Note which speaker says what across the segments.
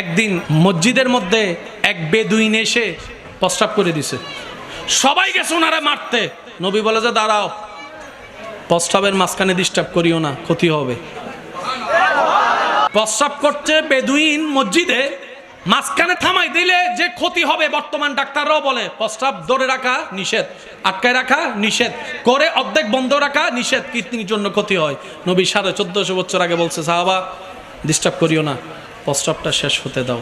Speaker 1: একদিন মসজিদের মধ্যে এক বেদুইন এসে প্রস্তাব করে দিছে। সবাই গেছে ওনারা মারতে। নবী বলে যে, দাঁড়াও প্রস্তাবের মাঝখানে ডিস্টার্ব করিও না, ক্ষতি হবে। প্রস্রাব করছে বেদুইন মসজিদে। মাঝখানে থামাই দিলে যে ক্ষতি হবে বর্তমান ডাক্তাররাও বলে প্রস্তাব ধরে রাখা নিষেধ, আটকায় রাখা নিষেধ, করে অর্ধেক বন্ধ রাখা নিষেধ কিডনির জন্য ক্ষতি হয়। নবী সাড়ে চোদ্দশো বছর আগে বলছে, সাহাবা ডিস্টার্ব করিও না। প্রস্রাবটা শেষ হতে দাও।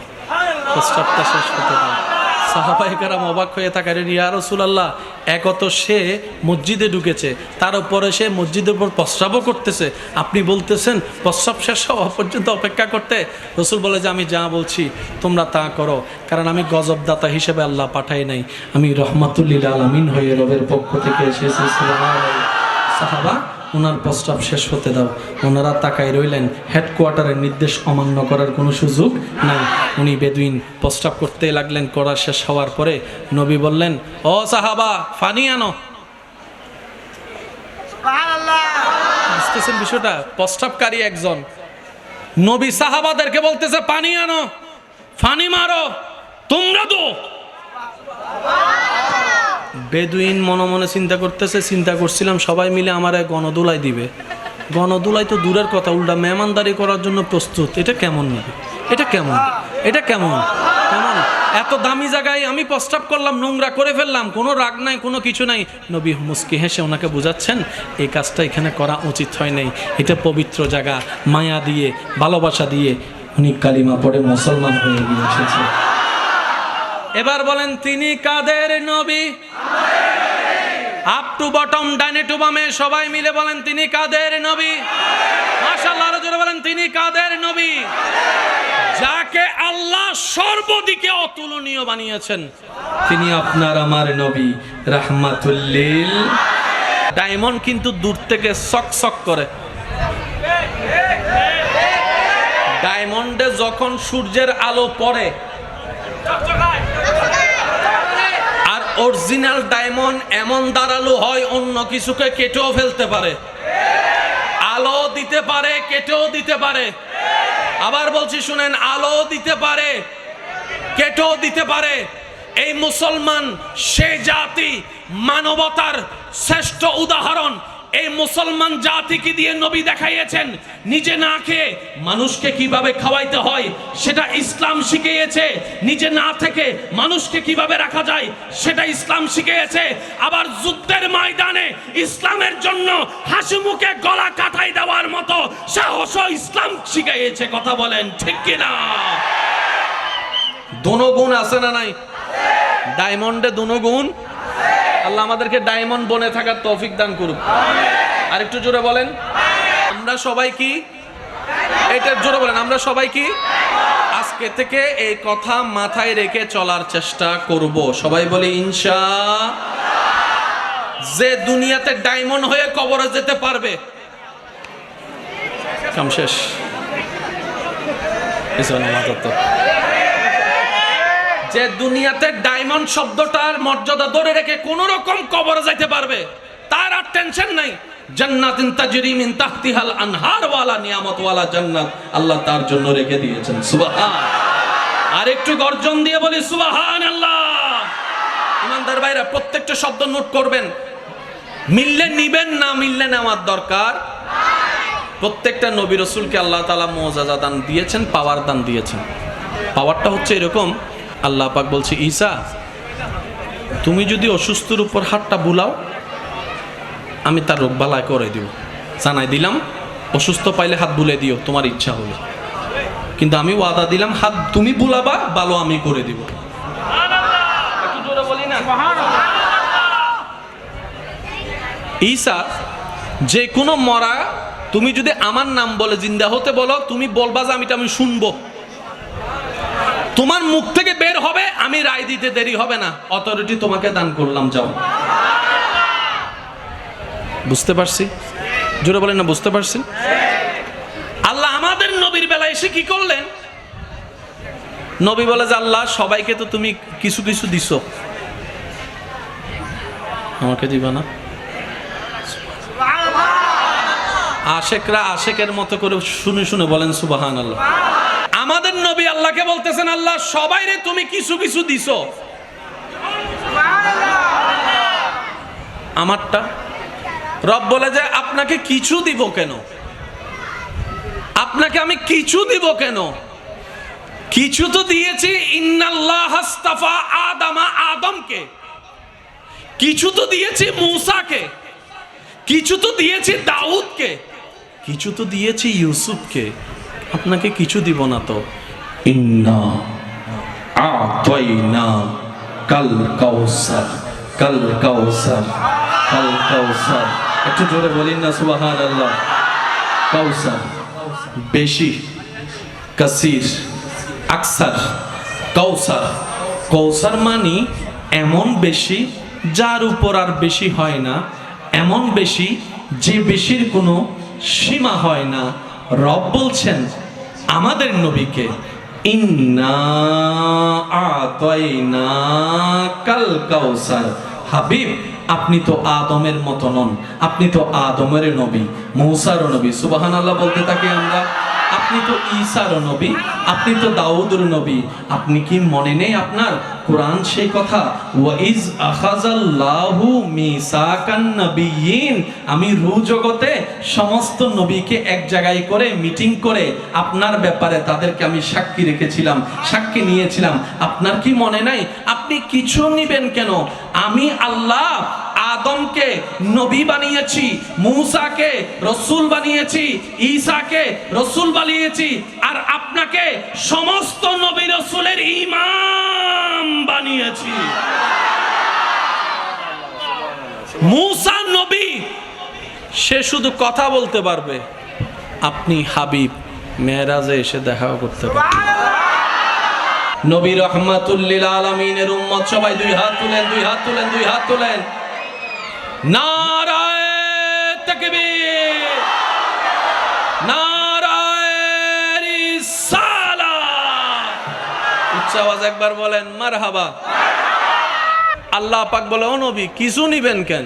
Speaker 1: প্রস্রাবটা শেষ হতে দাও। সাহাবাহিকেরাম অবাক হয়ে থাকেন ইয়া রসুলাল্লাহ, একত সে মসজিদে ঢুকেছে, তার উপরে সে মসজিদের উপর প্রস্রাবও করতেছে। আপনি বলতেছেন, প্রস্রাব শেষ হওয়া পর্যন্ত অপেক্ষা করতে? রসুল বলে, যে আমি যা বলছি, তোমরা তা করো। কারণ আমি গজবদাতা হিসেবে আল্লাহ পাঠাই নাই। আমি রহমাতুল্লিল আলমিন হয়ে রবের পক্ষ থেকে এসেছি সাহাবা ওনার প্রস্তাব শেষ হতে দাও। ওনারা তাকাই রইলেন। হেডকোয়ার্টারের নির্দেশ অমান্য করার কোনো সুযোগ নাই। উনি বেদুইন প্রস্তাব করতে লাগলেন। করা শেষ হওয়ার পরে নবী বললেন ও সাহাবা ফানি আনো। বুঝতেছেন বিষয়টা? প্রস্তাবকারী একজন। নবী সাহাবাদেরকে বলতেছে পানি আনো ফানি মারো তোমরা তো বেদুইন মনে মনে চিন্তা করতেছে, চিন্তা করছিলাম সবাই মিলে আমার এক গণদুলাই দিবে। গণদুলাই তো দূরের কথা, উল্টা মেহমানদারি করার জন্য প্রস্তুত। এটা কেমন নেবে এটা কেমন? এটা কেমন? কেমন? এত দামি জায়গায় আমি প্রস্তাব করলাম, নোংরা করে ফেললাম, কোনো রাগ নাই, কোনো কিছু নাই। নবী মুস্কি হেসে ওনাকে বোঝাচ্ছেন? এই কাজটা এখানে করা উচিত হয় নাই। এটা পবিত্র জায়গা, মায়া দিয়ে, ভালোবাসা দিয়ে। উনি কালিমা পড়ে মুসলমান হয়ে গিয়ে এসেছে। এবার বলেন, তিনি কাদের নবী? আপ টু বটম ডাইনে টু বামে সবাই মিলে বলেন, তিনি কাদের নবী? মাশাআল্লাহ, আরও জোরে বলেন, তিনি কাদের নবী? যাকে আল্লাহ সর্বদিকে অতুলনীয় বানিয়েছেন, তিনি আপনার আমার নবী, রাহমাতুল্লিল ডায়মন্ড কিন্তু দূর থেকে সক সক করে। ডায়মন্ডে যখন সূর্যের আলো পড়ে অরিজিনাল ডায়মন্ড এমন দাঁড়াল হয় অন্য কিছুকে কেটেও ফেলতে পারে। আলো দিতে পারে, কেটেও দিতে পারে। আবার বলছি শুনেন, আলো দিতে পারে, কেটেও দিতে পারে। এই মুসলমান সে জাতি মানবতার শ্রেষ্ঠ উদাহরণ এই মুসলমান জাতিকে দিয়ে নবী দেখাইয়েছেন, নিজে না খেয়ে মানুষকে কীভাবে খাওয়াইতে হয় সেটা ইসলাম শিখিয়েছে, নিজে না থেকে মানুষকে কীভাবে রাখা যায় সেটা ইসলাম শিখিয়েছে, আবার যুদ্ধের ময়দানে ইসলামের জন্য হাসি মুখে গলা কাটাই দেওয়ার মতো সাহস ইসলাম শিখিয়েছে, কথা বলেন ঠিক কিনা? দোনো গুণ আছে না নাই? ডায়মন্ডে দোনো গুণ আল্লাহ আমাদেরকে ডায়মন্ড বনে থাকার তৌফিক দান করুক। আর একটু জোরে বলেন। আমরা সবাই কি? এটা জোরে বলেন আমরা সবাই কি? আজকে থেকে এই কথা মাথায় রেখে চলার চেষ্টা করব। সবাই বলি ইনশা যে দুনিয়াতে ডায়মন্ড হয়ে কবরে যেতে পারবে। কাম শেষ। যে দুনিয়াতে ডায়মন্ড শব্দটার মর্যাদা ধরে রেখে কোন রকম কবরে যাইতে পারবে, তার আর টেনশন নাই। জান্নাতিন তাজরি মিন তাহতিহাল আনহার ওয়ালা নিয়ামত ওয়ালা জান্নাত আল্লাহ তার জন্য রেখে দিয়েছেন। সুবহান। আর একটু গর্জন দিয়ে বলি সুবহান আল্লাহ ইমানদার ভাইরা, প্রত্যেকটা শব্দ নোট করবেন। মিললে নিবেন, না মিললে নেওয়ার দরকার প্রত্যেকটা নবী রসুলকে আল্লাহ তালা মোজাজা দান দিয়েছেন, পাওয়ার দান দিয়েছেন। পাওয়ারটা হচ্ছে এরকম আল্লাহ পাক বলছে, ঈসা, তুমি যদি অসুস্থর উপর হাতটা বুলাও, আমি তার রোগ বালায় করে দিব। জানাই দিলাম, অসুস্থ পাইলে হাত বুলে দিও, তোমার ইচ্ছা হলে। কিন্তু আমি ওয়াদা দিলাম, হাত তুমি বুলাবা ভালো আমি করে দিব। বলি ঈসা, যে কোনো মরা, তুমি যদি আমার নাম বলে জিন্দা হতে বলো, তুমি বলবা যে আমি আমি শুনব। তোমার মুখ থেকে হবে, আমি রায় দিতে দেরি হবে না। অথরিটি তোমাকে দান করলাম, যাও। বুঝতে পারছি? জোরে বলেন না, বুঝতে পারছি? আল্লাহ আমাদের নবীর বেলায় এসে কি করলেন? নবী বলে যে, আল্লাহ, সবাইকে তো তুমি কিছু কিছু দিছো। আমাকে দিবা না? আশেকরা আশেকের মতো করে শুনে শুনে বলেন সুবাহান আল্লাহ আমাদের নবী আল্লাহকে বলতেছে বলছেন আল্লাহ সবাই রে তুমি কিছু কিছু দিছো। আমারটা? রব বলে যে, আপনাকে কিছু দিব কেন? আপনাকে আমি কিছু দিব কেন? কিছু তো দিয়েছি, ইন্নাল্লাহ হাস্তাফা আদামা আদমকে। কিছু তো দিয়েছি মূসাকে। কিছু তো দিয়েছি দাউদকে। কিছু তো দিয়েছি ইউসুফকে। আপনাকে কিছু দিব না তো। ইন্না আতাইনা কাল কাউসার কাল কাউসার কাল কাউসার। একটু জোরে বলিন না, সুবহানাল্লাহ। কাউসার, বেশি, কাসির, আকসার কৌসার কৌসার মানি এমন বেশি যার উপর আর বেশি হয় না, এমন বেশি যে বেশির কোনো সীমা হয় না। রব বলছেন, আমাদের নবীকে হাবিব, আপনি তো আদমের মতো নন, আপনি তো আদমের নবী মৌসারও নবী সুবাহান আল্লাহ বলতে থাকি আমরা। আপনি তো ঈসার নবী, আপনি তো দাউদুর নবী। আপনি কি মনে নেই আপনার? কোরআন সেই কথা ওয়াইজ আখাজাল্লাহু মিসাকান নবিয়িন আমি রু জগতে সমস্ত নবীকে এক জায়গায় করে মিটিং করে আপনার ব্যাপারে তাদেরকে আমি সাক্ষী রেখেছিলাম, সাক্ষী নিয়েছিলাম। আপনার কি মনে নাই? আপনি কিছু নিবেন কেন? আমি আল্লাহ আদমকে নবী বানিয়েছি, মূসাকে রসুল বানিয়েছি, ঈসাকে রসুল বানিয়েছি, আর আপনাকে সমস্ত নবী রসুলের ইমাম বানিয়েছি। মূসা নবী, সে শুধু কথা বলতে পারবে। আপনি হাবিব, মেয়েরাজে এসে দেখা করতে পারবেন নবী রহমাতুল্লিল আলমিনের উম্মত সবাই দুই হাত তুলেন, দুই হাত তুলেন, দুই হাত তুলেন। নারায় আওয়াজ একবার বলেন, মারহাবা। আল্লাহ পাক বলে, ও কিছু নিবেন কেন?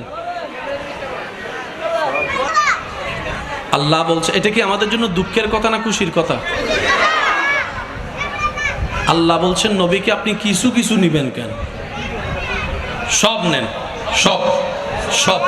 Speaker 1: আল্লাহ বলছে, এটা কি আমাদের জন্য দুঃখের কথা না খুশির কথা? আল্লাহ বলছেন, নবীকে আপনি কিছু কিছু নিবেন কেন? সব নেন, সব সব।